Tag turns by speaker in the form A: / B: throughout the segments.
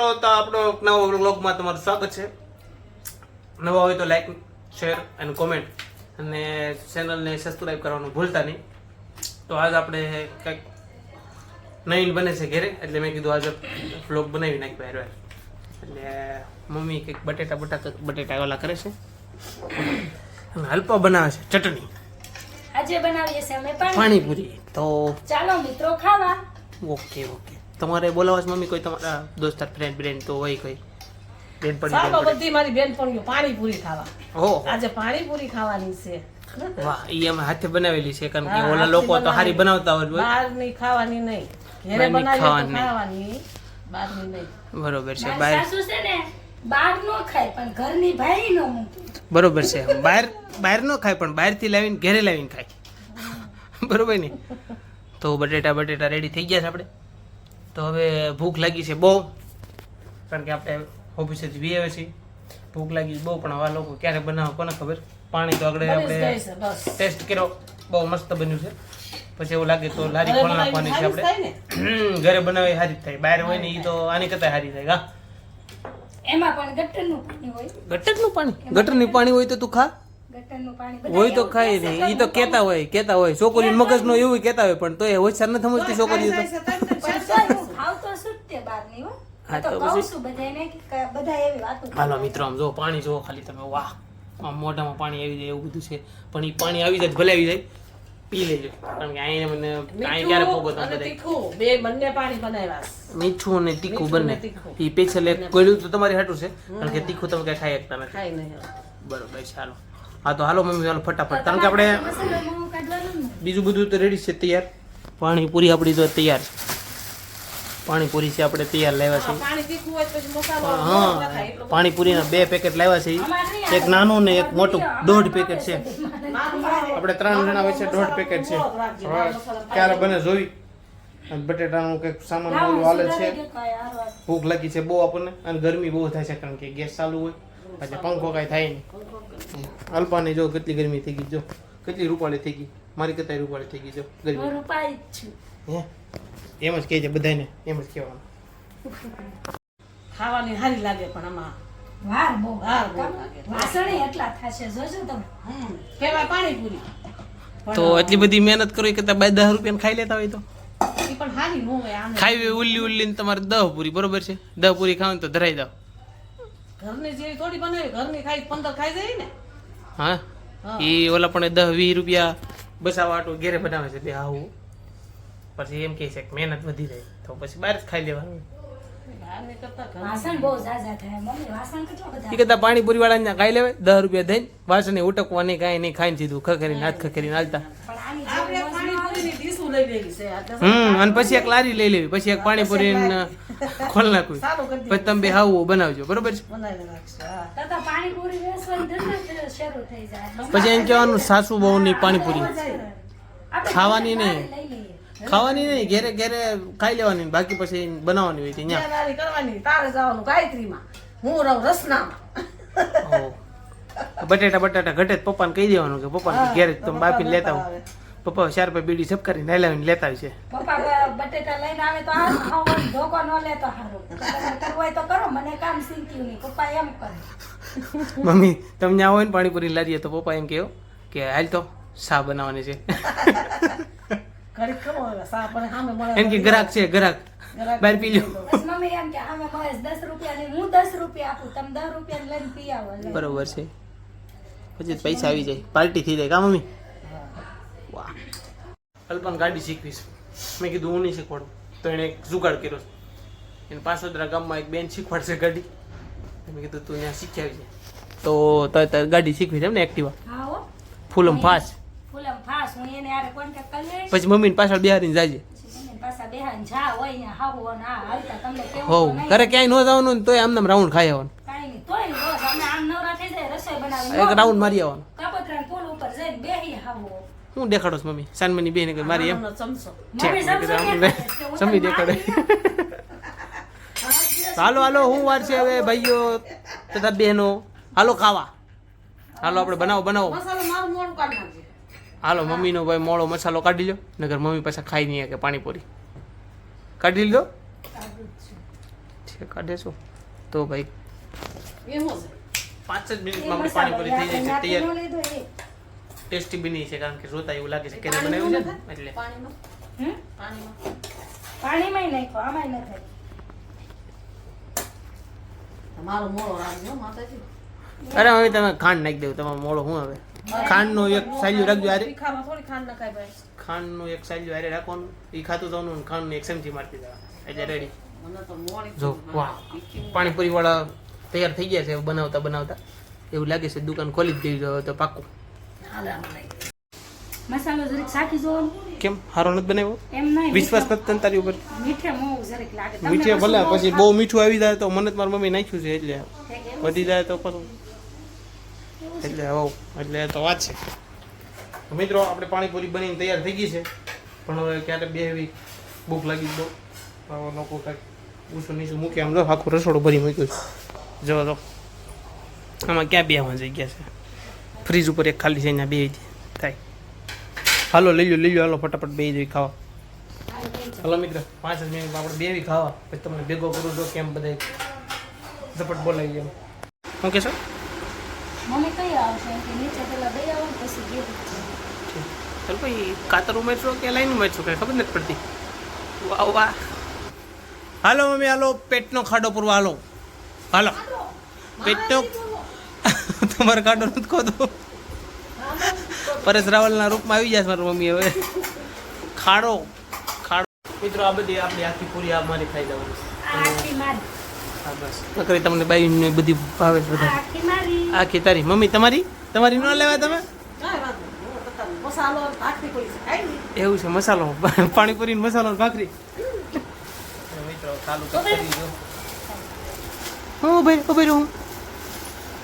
A: તો આપણો નવો વ્લોગમાં તમારું સ્વાગત છે. નવા હોય તો લાઈક શેર અને કોમેન્ટ અને ચેનલને સબસ્ક્રાઈબ કરવાનું ભૂલતા નહીં. તો આજ આપણે કંઈક નવીન બને છે ઘેરે એટલે મેં કીધું આજે વ્લોગ બનાવી નાખ્યો હેરવેર. એટલે મમ્મી કંઈક બટેટા બટાકા બટેટા ઓલા કરે છે. અને હલપા બનાવે છે ચટણી.
B: આજે બનાવીએ છીએ અમે
A: પાણીપુરી. તો
B: ચાલો મિત્રો ખાવા.
A: Okay okay. તમારે બોલાવવા છે મમ્મી કોઈ તમારા દોસ્તાર ફ્રેન્ડ બ્રેન્ડ તો હોય કોઈ. બેનપણી
C: બધી મારી બેનપણીઓ પાણીપુરી ખાવા.
A: ઓ
C: આજે પાણીપુરી ખાવાની છે.
A: વાહ ઈ અમે હાથે બનાવેલી છે કારણ કે ઓલા લોકો તો હારી બનાવતા હોય
C: બહારની ખાવાની નહીં. ઘરે બનાવી
A: ખાવાની.
C: બહાર બહારની નહીં.
A: બરોબર છે બહાર
B: સાસુ છે ને બહાર નો ખાય પણ ઘરની ભાઈ નો
A: બરોબર છે બહાર બહાર નો ખાય પણ બહારથી લાવીને ઘરે લાવીને ખાય. બરોબર ને? તો બટેટા બટેટા રેડી થઈ ગયા છે આપણે? તો હવે ભૂખ લાગી છે બહુ. કારણ કે આપણે ઓફિસેથી વી આવે છીએ. ભૂખ લાગી છે બહુ પણ આવા લોકો ક્યારે બનાવો કોને ખબર? પાણી તો આગળ આપણે ટેસ્ટ કર્યો. બહુ મસ્ત બન્યું છે. પછી એવું લાગે તો લારી પણ નાખવાની છે આપણે.
C: ને?
A: ઘરે બનાવી સારી જ થાય. બહાર હોય ને એ તો આની કરતા હારી થાય હા.
B: એમાં પણ ગટરનું પાણી હોય.
A: ગટરનું પાણી? ગટરની પાણી હોય તો તું ખા.
B: ગટરનું પાણી બધા
A: હોય તો ખાય નહીં એ તો કેતા હોય કેતા હોય. છોકરી મગજનો એવું કેતા હોય પણ તો એ હોશિયાર નથી સમજતી છોકરી તો
B: પણ જ તે બહારની હો.
A: હા,
B: તો
A: તો
B: કહું છું બધાને કે બધા એવી વાતો
A: હાલો મિત્રો આમ જો પાણી જો ખાલી તમે વાહ આમ મોઢામાં પાણી આવી જાય એવું બધું છે. પણ એ પાણી આવી જાય ભલે આવી જાય. પી લેજો. કારણ કે અહીંયા મને કાંઈ ક્યારે પોગો
C: મીઠું અને તીખું. બે બંને પાણી બનાવ્યા
A: મીઠું અને તીખું બંને. એ પેછલ એક ગળ્યું તો તમારી હાટું છે કારણ કે તીખું તમે કઈ ખાઈ શકતા નથી.
C: ખાઈ નહીં
A: બરોબર ચાલો. હા તો હાલો મમ્મી હાલો ફટાફટ. કારણ કે આપણે. બીજું બધું તો રેડી છે તૈયાર. પાણીપુરી આપણી તો તૈયાર છે. પાણીપુરી છે આપણે તૈયાર લાવ્યા છે હા પાણીપુરીના બે પેકેટ લાવ્યા છે એક નાનું ને એક મોટું. દોઢ પેકેટ છે. આપણે ત્રણ જણા વચ્ચે દોઢ પેકેટ છે. ક્યારે બને જોઈ. અને બટેટાનું કંઈક સામાન બોલું હાલે છે. ભૂખ લાગી છે બહુ આપણને. અને ગરમી બહુ થાય છે કારણ કે ગેસ ચાલુ હોય. એટલે પંખો કાંઈ થાય નહીં. અલ્પાની જો કેટલી ગરમી થઈ ગઈ જો. કેટલી રૂપાળી થઈ ગઈ. મારી કરતા રૂપાળી થઈ ગઈ જો. ગરમી. હે? એમ જ કહેજે બધાને એમ જ કહેવાનું.
C: ખાવાની સારી લાગે પણ આમાં.
B: વાર બહુ
C: વાર બહુ લાગે.
B: વાસણે એટલા થાશે જોજો તમે.
C: પેલા પાણીપુરી.
A: તો એટલી બધી મહેનત કરો કરતા બે દસ રૂપિયા ખાઈ લેતા હોય તો?
C: એ પણ સારી ન હોય આને.
A: ઉલ્લી ઉલ્લી ને તમારે દહ પૂરી બરોબર છે? દહ પૂરી ખાવ તો ધરાઈ દો
C: ઘરની જેવી થોડી બનાવી ઘરની ખાઈ પંદર ખાઈ જાય ને.
A: હા. એ ઓલા પણ દહ વીસ રૂપિયા બસાવા આટલું ઘેરે બનાવે છે બે આવું. પછી એમ કહે છે કે મહેનત વધી રહી. તો પછી બહાર જ ખાઈ લેવાનું.
C: કરતા
A: પાણીપુરી વાળા ખાઈ લેવાય દસ રૂપિયા દઈને. વાસણે ઉટકવા નહીં કાંઈ નહીં ખાઈને સીધું ખખરીને હાથ ખખરીને હાલતા.
B: ન
A: હમ અને પછી એક લારી લઈ લેવી. પછી એક પાણીપુરી ખોલ નાખવી. પછી તમે બે હાવું બનાવજો. બરોબર છે? પછી એમ કહેવાનું સાસુ બહુ ની
B: પાણીપુરી.
A: ખાવાની નહીં.
B: લઈ.
A: ખાવાની નહીં ઘેરે ઘેરે ખાઈ લેવાની બાકી પછી બનાવવાની હોય ત્યાં
C: તૈયારી કરવાની તારે જવાનું ગાયત્રીમાં. હું રહું રસનામાં.
A: બટેટા બટાટા ઘટે જ પપ્પાને કહી દેવાનું કે પપ્પા ઘેરે તમે બાફીને લેતા આવો. પપ્પા ચાર રૂપિયા બીડી સબકારી નાયલાવીને લેતા આવશે.
B: પપ્પા બટેટા લઈને આવે તો હારું ધોકો ન લેતો હારું. કરવું તો કરો મને કામ સીંક્યું નહીં પપ્પા એમ કરે.
A: મમ્મી તમે ત્યાં હોય ને પાણીપુરી લારીએ તો પપ્પા એમ કહ્યું કે હાલ તો શા બનાવવાની છે?
C: ઘડીક ખરો સા પણ સામે મળે
A: એમ કે ગ્રાહક છે ગ્રાહક.
C: બાર
A: બહાર પી લો
B: મમ્મી એમ કે આમે મહેશ દસ રૂપિયા ને હું દસ રૂપિયા આપું તમે દસ રૂપિયા લઈને પી આવો
A: બરોબર છે. પછી પૈસા આવી જાય. પાર્ટી થઈ જાય. કા મમ્મી? વાહ. અલ્પન ગાડી શીખવીશ. મેં કીધું હું નહીં શીખવાડું. તો એણે એક જુગાડ કર્યો એને પાસોદરા ગામમાં એક બેન શીખવાડશે ગાડી. મેં કીધું તું ત્યાં શીખી આવી જાય તો તારે તારે ગાડી શીખવી છે એમ ને એક્ટિવા
B: ફૂલમ હો
A: ફૂલમ ફાસ
B: હું એને આરે કોન્ટેક્ટ કરી
A: પછી મમ્મીને પાછળ બિહારીને જાજે.
B: પછી મમ્મીને પાછા બેહાન જા હોય ને હાવું
A: ઘરે ક્યાંય ન જવાનું ને તોય આમ રાઉન્ડ ખાઈ આવવાનું.
B: કાંઈ નહીં તોય રોજ અમે આમ નવરા થઈ જાય
A: એક રાઉન્ડ મારી આવવાનું.
B: કાપતરાન પુલ ઉપર જઈને બેહી હાવો.
A: હું દેખાડો છું મમ્મી? સાનમની બેન કે મારી એમ?
C: આમનો ચમચો.
B: મમ્મી
A: ઠેક,
B: સમજો
A: મેં
B: ને
A: કીધું
B: કે હું
A: સમજી
B: તમને
A: દેખાડે. હાલો હાલો હું વાર છે હવે ભાઈઓ તથા બહેનો. હાલો ખાવા. હાલો આપણે બનાવો બનાવો.
C: મસાલો મારું મોડું કાઢી નાખજે.
A: હાલો મમ્મીનો ભાઈ મોળો મસાલો કાઢી લો નગર મમ્મી પાછા ખાઈ નહીં કે પાણીપુરી. કાઢી લીધો છે કાઢે છો. તો ભાઈ પાંચ જ મિનિટમાં આપણી પાણીપુરી થઈ જાય છે તૈયાર.
B: નાખી
A: ટેસ્ટી બની છે કારણ કે જોતા એવું લાગે છે કે બનાવ્યું છે એટલે.
C: પાણીમાં? પાણીમાં.
B: નાખો આમાં ન થાય.
C: તમારો મોળો રાખજો માતાજી.
A: અરે હવે તમે ખાંડ નાખી દેવું તમારો મોડો શું હવે? ખાંડનો એક સાલ્યું રાખજો અરે
C: તીખામાં ખાંડ નખાય
A: ખાંડનું એક સાલ્યું અરે રાખવાનું. એ ખાતું જવાનું અને ખાંડનું એક ચમચી મારતી દેવા એટલે રેડી
C: મને તો મોળી
A: જો વાહ. પાણીપુરી વાળા તૈયાર થઈ ગયા છે બનાવતા બનાવતા. એવું લાગે છે દુકાન ખોલી જ દેવી તો
C: લઈ
B: મસાલો જરીક સાખી જોવાનું.
A: કેમ? હારો નથી બનાવ્યો?
B: એમ નહીં
A: વિશ્વાસ નથી તને તારી ઉપર?
B: મીઠે મોવું જરીક લાગે.
A: મીઠે
B: પછી
A: ભલે
B: બહુ
A: પછી બહુ મીઠું આવી જાય તો મને જ મારી મમ્મી નાખ્યું છે એટલે વધી જાય તો પાછું એટલે હવ એટલે તો વાત છે. મિત્રો, આપણે પાણીપુરી બનીને તૈયાર થઈ ગઈ છે. પણ હવે ક્યારે બે એવી ભૂખ લાગી દો લોકો કાંઈક ઊંચું નીચું મૂકે આમ જો, આખું રસોડું ભરી મૂક્યું છે. જો તો આમાં ક્યાં બેહવા જઈ ગયા છે? ફ્રીજ ઉપર એક ખાલી છે અહીંયા બે થાય. હાલો, લઈ લો લઈ લો હાલો, ફટાફટ બે જઈ ખાવા. હલો, મિત્ર, પાંચ જ મિનિટ આપણે બેવી ખાવા. પછી તમને ભેગો કરું તો કેમ બધા ઝપટ બોલાવી એમ. ઓકે કહેશો?
B: મમ્મી કઈ આવશે? કે નીચે પેલા દઈ આવો પછી ગેટ
A: ચાલ ભાઈ કાતર ઉમેરશો કે લાઈન ઉમેરશો? કે ખબર નથી પડતી. વાહ વાહ. Hello mummy hello. પેટનો ખાડો પૂરવા હાલો. હાલો. પેટનો તમારો ખાડો નથી ખોદો પરેશ રાવલના રૂપમાં આવી જશે મારી મમ્મી હવે. ખાડો. ખાડો. મિત્રો આ બધી આપણી આખી પૂરી આ મારી ખાઈ જવાની બસ. નકરી તમને બાઈ બધી ભાવે છે બધા.
B: આખી
A: તારી મમ્મી તમારી? તમારી ન લેવા તમે? એવું છે મસાલો? પાણીપુરી મસાલો ભાખરી? મિત્રો ચાલુ હું ભાઈ? ઊભી રહું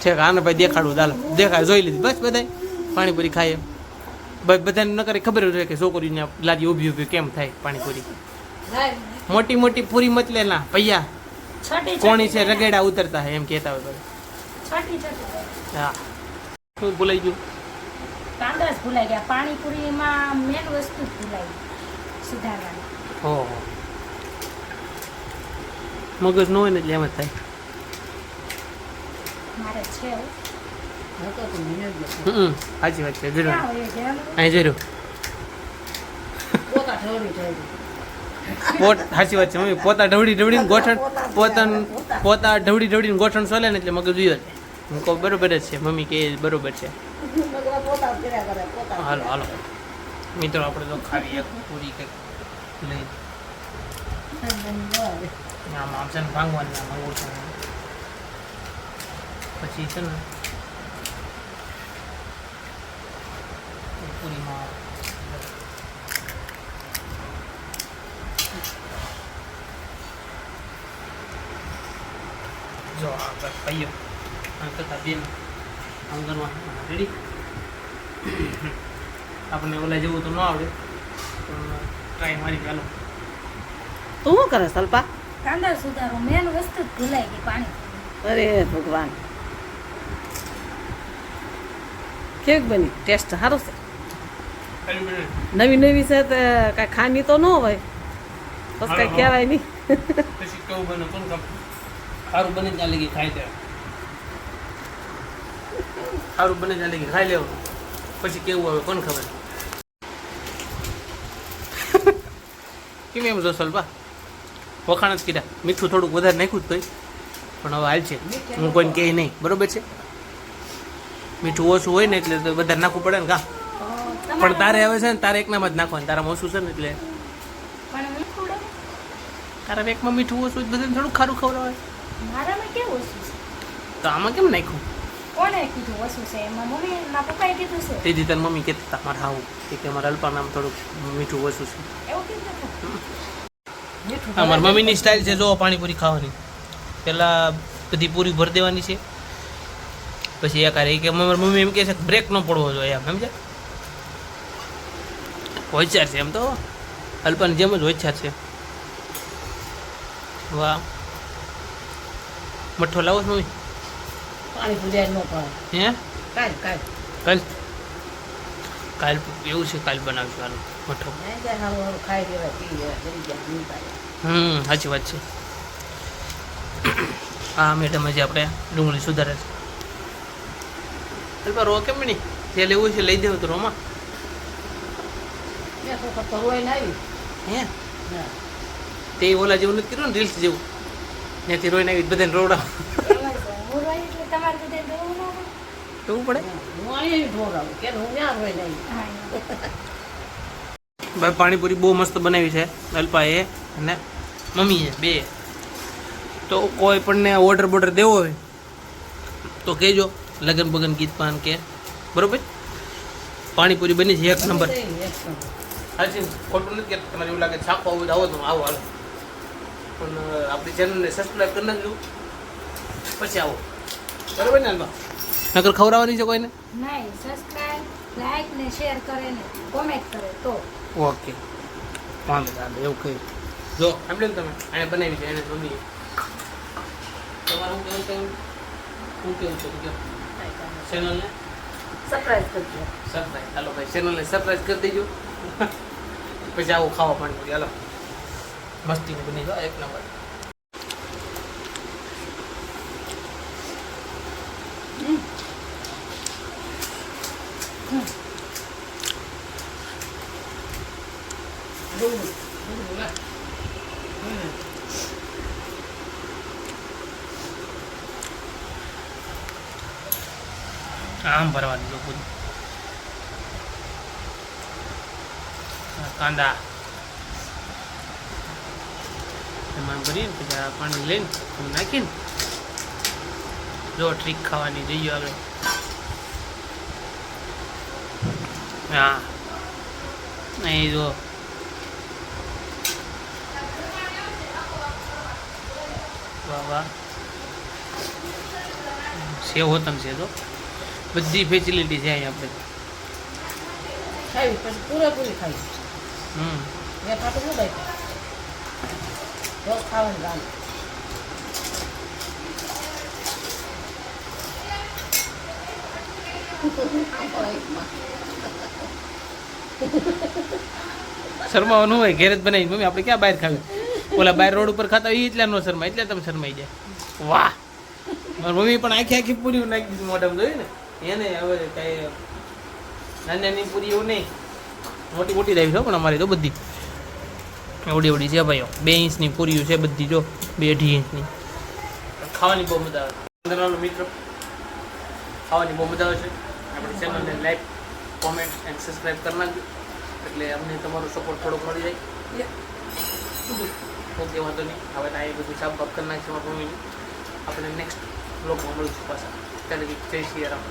A: છે આને ભાઈ દેખાડું ચાલો. દેખાય જોઈ લીધી. બસ બધાય. પાણીપુરી ખાય એમ. ભાઈ બધાને ન કરે ખબર હોય કે છોકરીને લાદી ઊભી ઊભી કેમ થાય પાણીપુરી. મોટી મોટી પૂરી મતલે ના પૈયા. કોણી છે રગેડા ઉતરતા હોય એમ કહેતા હોય હા. શું ભૂલાઈ ગયું?
B: કાંદા જ ભૂલાઈ ગયા. પાણીપુરીમાં મેન વસ્તુ ભૂલાઈ સુધારવાની
A: ઓહો. મગજ ન હોય ને એટલે એમ જ થાય.
B: મારે છે
A: હમ સાચી વાત છે જરૂર. અહીં જરૂર.
C: પોતા
A: સાચી વાત છે મમ્મી. પોતા ઢવડી ઢવડીને ગોઠણ પોતા પોતા. ઢવડી ઢવડીને ગોઠણ સોલે ને એટલે મગજ જાય. હું કહું બરોબર જ છે. મમ્મી કે બરોબર છે. હાલો હાલો. મિત્રો આપણે તો ખાવી એક પૂરી કંઈક લઈ. આમ આમ છે ને ભાંગવાની આમ પછી છે ને પૂરીમાં જો આ બસ ભાઈઓ આ તથા બેન આંગણમાં રેડી. આપણને ઓલા જેવું તો ન આવડે પણ ટ્રાય મારી ચાલો
C: તું શું કરે સલ્પા?
B: કાંદા સુધારો મેન વસ્તુ જ ભૂલાઈ ગઈ પાણી.
C: અરે ભગવાન. કેવી બની? ટેસ્ટ સારો છે. નવી નવી છે તે કાંઈ ખાની તો ન હોય. બસ કાંઈ કહેવાય નહીં.
A: પછી કેવું બને કોણ સારું બને ત્યાં લગી ખાય દે સારું બને ત્યાં લગી ખાઈ લેવું પછી કેવું આવે કોણ ખબર? કેમ એમ જો બા વખાણ જ કીધા મીઠું થોડુંક વધારે નાખ્યું જ તોય. પણ હવે હાલ છે. હું કોઈને કહે નહીં. બરોબર છે? મીઠું ઓછું હોય ને એટલે તો વધારે નાખવું પડે ને કા? પણ તારે હવે છે ને તારે એકનામાં જ નાખવાનું. તારામાં ઓછું છે ને એટલે. તારા એકમાં મીઠું ઓછું બધું થોડુંક ખારું ખવડાવે. તો આમાં કેમ નાખ્યું?
B: કોને કીધું ઓછું છે? એમાં મમ્મી મારા પપ્પાએ કીધું છે?
A: તેથી તારી મમ્મી કહેતા હતા મારે આવું કે અમારા અલ્પા આમ થોડુંક મીઠું ઓછું છે.
B: એવું કીધું હતું
C: મીઠું
A: આ મારી મમ્મીની સ્ટાઇલ છે જો પાણીપુરી ખાવાની. પહેલાં બધી પૂરી ભરી દેવાની છે. પછી એક હારે કે મારી મમ્મી એમ કહે છે કે બ્રેક ન પડવો જોઈએ એમ સમજે હોશિયાર છે એમ તો. અલ્પાની જેમ જ હોશિયાર છે. વાહ. મઠ્ઠો લાવો છો મમ્મી?
C: પાણી પૂજાય ન પડે.
A: હે? કાલ કાલ. એવું છે કાલ બનાવશું હાલો
C: ખાઈ પી
A: હમ સાચી વાત છે. હા મેડમ હજી આપણે ડુંગળી સુધારે છે. અલ્પા રો કેમ નહીં જે લેવું છે લઈ દેવું તો રોમાં. હે. તે ઓલા જેવું નથી કર્યું ને રીલ્સ જેવું. ત્યાંથી રોઈને આવી બધાને રોવડાવ
B: એમાં છે. હું રોઈ એટલે તમારે બધે જોવું ના પડે?
A: એવું પડે?
C: હું અહીં ઢોરાવું કે હું ત્યાં રોઈને આવી
A: ભાઈ પાણીપુરી બહુ મસ્ત બનાવી છે અલ્પાએ અને મમ્મીએ બે. તો કોઈ પણને ઓર્ડર બોર્ડર દેવો હોય તો કહેજો લગન બગન ગીત પાન કે બરોબર? પાણીપુરી બની છે એક નંબર. હાજી ખોટું નથી કે તમારે એવું લાગે છાપો આવું આવો તો આવો હાલો. પણ આપણી ચેનલને સબસ્ક્રાઈબ કરી નાખજો. પછી આવો. બરોબર ને અલ્પા નકર ખવડાવવાની છે કોઈને?
B: નહીં સબસ્ક્રાઇબ લાઈક ને શેર કરે ને કોમેન્ટ કરે તો.
A: ઓકે. વાંધો ચાલે એવું કહ્યું. જો એમ ને તમે આને બનાવી છે એને જોઈએ તમારું કેવું કેવું શું કેવું છે કહો ચેનલને
C: સરપ્રાઈઝ કરજો
A: સરપ્રાઈઝ હાલો ભાઈ ચેનલને સરપ્રાઈઝ કરી દેજો. પછી આવું ખાવા પાણી હાલો. મસ્તીને બની જાઓ એક નંબર
C: ડુંગળી ડુંગળી લે. હમ.
A: આમ ભરવા દીધું બધું. કાંદા. એમાં ભરીને પછી આ પાણી લઈને નાખીને જો ટ્રીક ખાવાની જઈએ આપણે હા. અહીં જો. વાહ વાહ. સેવ હોતમ છે તો. બધી ફેસિલિટી છે અહીંયા આપણે.
C: ખાવી પછી પૂરેપૂરી ખાવી
A: હમ.
C: એ ફાટું ન ભાઈ રોજ ખાવાનું ગામ.
A: શરમાવાનું હોય ઘેર જ બનાવી મમ્મી આપણે ક્યાં બહાર ખાવી? ઓલા બહાર રોડ ઉપર ખાતા હોય એટલા નો શરમાય એટલે તમે શરમાઈ જાય. વાહ. મારી મમ્મી પણ આખી આખી પૂરી નાખી દીધી મોઢામાં જોયું ને? એને હવે કાંઈ નાની નાની પૂરી એવું નહીં. મોટી મોટી લાવી છે પણ અમારી તો બધી. એવડી એવડી છે ભાઈઓ. બે ઇંચની પૂરીઓ છે બધી જો. બે અઢી ઇંચની. ખાવાની બહુ મજા આવે. મિત્ર. ખાવાની બહુ મજા આવે છે. આપણી ચેનલને લાઈક કોમેન્ટ એન્ડ સબસ્ક્રાઈબ કરી નાખજો. એટલે અમને તમારો સપોર્ટ થોડોક મળી જાય. ઓકે વાંધો નહીં. હવે આ બધું સાફ બાફ કરી નાખીશું આપણે નેક્સ્ટ બ્લોગમાં મળીશું પાછા. ત્યારે જય શ્રી રામ.